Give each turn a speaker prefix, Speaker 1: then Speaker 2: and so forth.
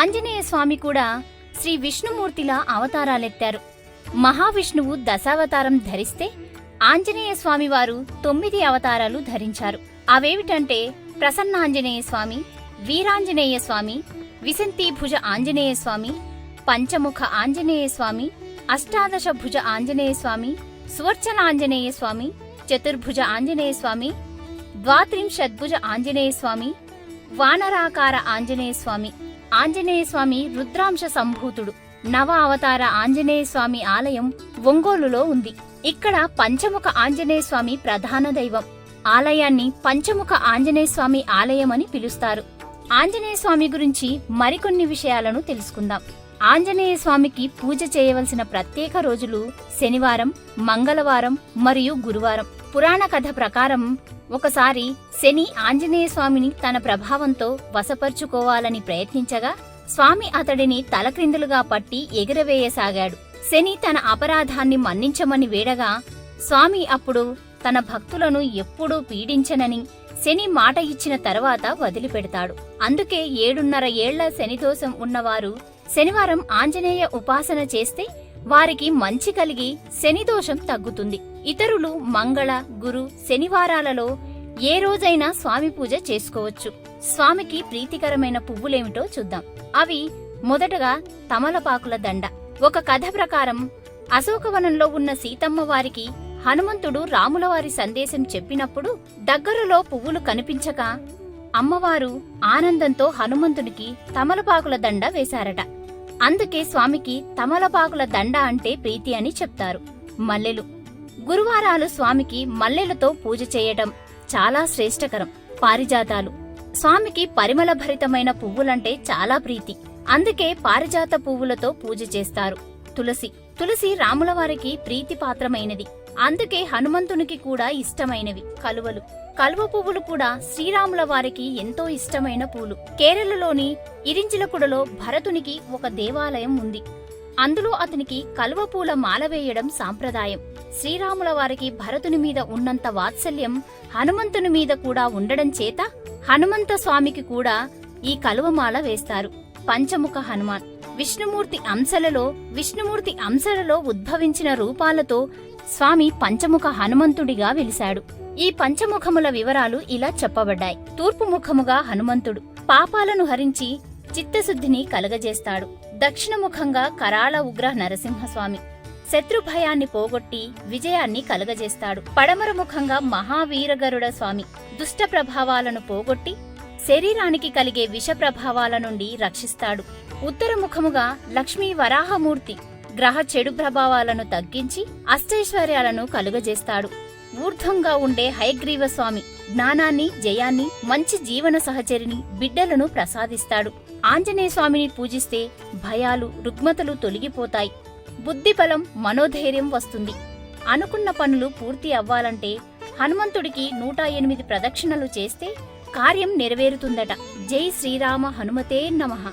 Speaker 1: ఆంజనేయ స్వామి కూడా శ్రీ విష్ణుమూర్తిలా అవతారాలెత్తారు. మహావిష్ణువు దశావతారం ధరిస్తే ఆంజనేయ స్వామివారు తొమ్మిది అవతారాలు ధరించారు. అవేమిటంటే ప్రసన్నాంజనేయ స్వామి వీరాంజనేయ స్వామి విశంతిభుజ ఆంజనేయ స్వామి పంచముఖ ఆంజనేయ స్వామి అష్టాదశ భుజ ఆంజనేయ స్వామి సువర్చలాంజనేయ స్వామి చతుర్భుజ ఆంజనేయ స్వామి ద్వాత్రింషద్భుజ ఆంజనేయ స్వామి వానరాకార ఆంజనేయ స్వామి. ఆంజనేయ స్వామి రుద్రాంశ సంభూతుడు. నవ అవతార ఆంజనేయ స్వామి ఆలయం ఒంగోలులో ఉంది. ఇక్కడ పంచముఖ ఆంజనేయ స్వామి ప్రధాన దైవం. ఆలయాన్ని పంచముఖ ఆంజనేయ స్వామి ఆలయం అని పిలుస్తారు. ఆంజనేయ స్వామి గురించి మరికొన్ని విషయాలను తెలుసుకుందాం. ఆంజనేయ స్వామికి పూజ చేయవలసిన ప్రత్యేక రోజులు శనివారం మంగళవారం మరియు గురువారం. పురాణ కథ ప్రకారం ఒకసారి శని ఆంజనేయ స్వామిని తన ప్రభావంతో వశపరుచుకోవాలని ప్రయత్నించగా స్వామి అతడిని తలక్రిందులుగా పట్టి ఎగిరవేయసాగాడు. శని తన అపరాధాన్ని మన్నించమని వేడగా స్వామి అప్పుడు తన భక్తులను ఎప్పుడూ పీడించనని శని మాట ఇచ్చిన తర్వాత వదిలిపెడతాడు. అందుకే ఏడున్నర ఏళ్ళ శనిదోషం ఉన్నవారు శనివారం ఆంజనేయ ఉపాసన చేస్తే వారికి మంచి కలిగి శనిదోషం తగ్గుతుంది. ఇతరులు మంగళ గురు శనివారాలలో ఏ రోజైనా స్వామి పూజ చేసుకోవచ్చు. స్వామికి ప్రీతికరమైన పువ్వులేమిటో చూద్దాం. అవి మొదటగా తమలపాకుల దండ. ఒక కథ ప్రకారం అశోకవనంలో ఉన్న సీతమ్మ వారికి హనుమంతుడు రాములవారి సందేశం చెప్పినప్పుడు దగ్గరలో పువ్వులు కనిపించక అమ్మవారు ఆనందంతో హనుమంతుడికి తమలపాకుల దండ వేశారట. అందుకే స్వామికి తమలపాకుల దండ అంటే ప్రీతి అని చెప్తారు. మల్లెలు గురువారాలు స్వామికి మల్లెలతో పూజ చేయటం చాలా శ్రేష్టకరం. పారిజాతాలు. స్వామికి పరిమళభరితమైన పువ్వులంటే చాలా ప్రీతి. అందుకే పారిజాత పువ్వులతో పూజ చేస్తారు. తులసి. తులసి రాములవారికి ప్రీతిపాత్రమైనది. అందుకే హనుమంతునికి కూడా ఇష్టమైనవి కలువలు. కలువ పువ్వులు కూడా శ్రీరాముల వారికి ఎంతో ఇష్టమైన పూలు. కేరళలోని ఇరించిలకుడలో భరతునికి ఒక దేవాలయం ఉంది. అందులో అతనికి కలువ పూల మాల వేయడం సాంప్రదాయం. శ్రీరాముల వారికి భరతుని మీద ఉన్నంత వాత్సల్యం హనుమంతుని మీద కూడా ఉండడం చేత హనుమంత స్వామికి కూడా ఈ కలువమాల వేస్తారు. పంచముఖ హనుమాన్. విష్ణుమూర్తి అంశలలో విష్ణుమూర్తి అంశలలో ఉద్భవించిన రూపాలతో స్వామి పంచముఖ హనుమంతుడిగా వెలిశాడు. ఈ పంచముఖముల వివరాలు ఇలా చెప్పబడ్డాయి. తూర్పు ముఖముగా హనుమంతుడు. పాపాలను హరించి చిత్తశుద్ధిని కలగజేస్తాడు. దక్షిణముఖంగా కరాళ ఉగ్ర నరసింహస్వామి. శత్రుభయాన్ని పోగొట్టి విజయాన్ని కలగజేస్తాడు. పడమర ముఖంగా మహావీరగరుడ స్వామి. దుష్ట ప్రభావాలను పోగొట్టి శరీరానికి కలిగే విష ప్రభావాల నుండి రక్షిస్తాడు. ఉత్తరముఖముగా లక్ష్మీ వరాహమూర్తి గ్రహ చెడు ప్రభావాలను తగ్గించి అష్టైశ్వర్యాలను కలుగజేస్తాడు. ఊర్ధ్వంగా ఉండే హయగ్రీవ స్వామి. జ్ఞానాన్ని జయాన్ని మంచి జీవన సహచరిని బిడ్డలను ప్రసాదిస్తాడు. ఆంజనేయస్వామిని పూజిస్తే భయాలు రుగ్మతలు తొలగిపోతాయి. బుద్ధిబలం మనోధైర్యం వస్తుంది. అనుకున్న పనులు పూర్తి అవ్వాలంటే హనుమంతుడికి నూట ఎనిమిది ప్రదక్షిణలు చేస్తే కార్యం నెరవేరుతుందట. జై శ్రీరామ హనుమతే నమః.